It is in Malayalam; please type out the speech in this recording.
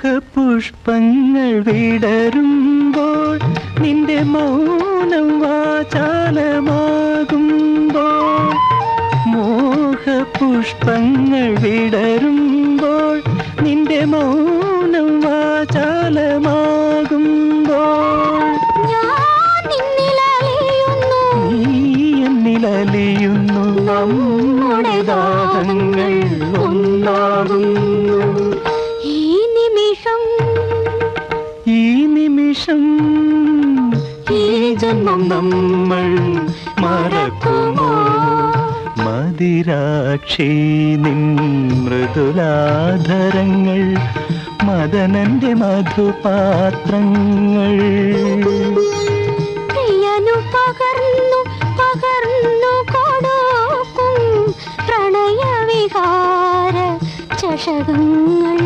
മോഹപുഷ്പങ്ങൾ വിടരുമ്പോൾ നിന്റെ മൗനം വാചാലമാകുമ്പോൾ മോഹപുഷ്പങ്ങൾ വിടരുമ്പോൾ നിന്റെ മൗനം വാചാലമാകുമ്പോൾ നീ എന്നിലലിയുന്നു. നമ്മുടെ ദാഹങ്ങൾ ഒന്നാകുന്നു. നിമിഷം ഈ ജന്മം നമ്മൾ മറക്കുമോ? മതിരാക്ഷി നിൻ മൃദുലാധരങ്ങൾ മദനന്റെ മധുപാത്രങ്ങൾ. പ്രിയനു പകർന്നു പകർന്നു കൊടുക്കും പ്രണയവിഹാര ചഷകങ്ങൾ.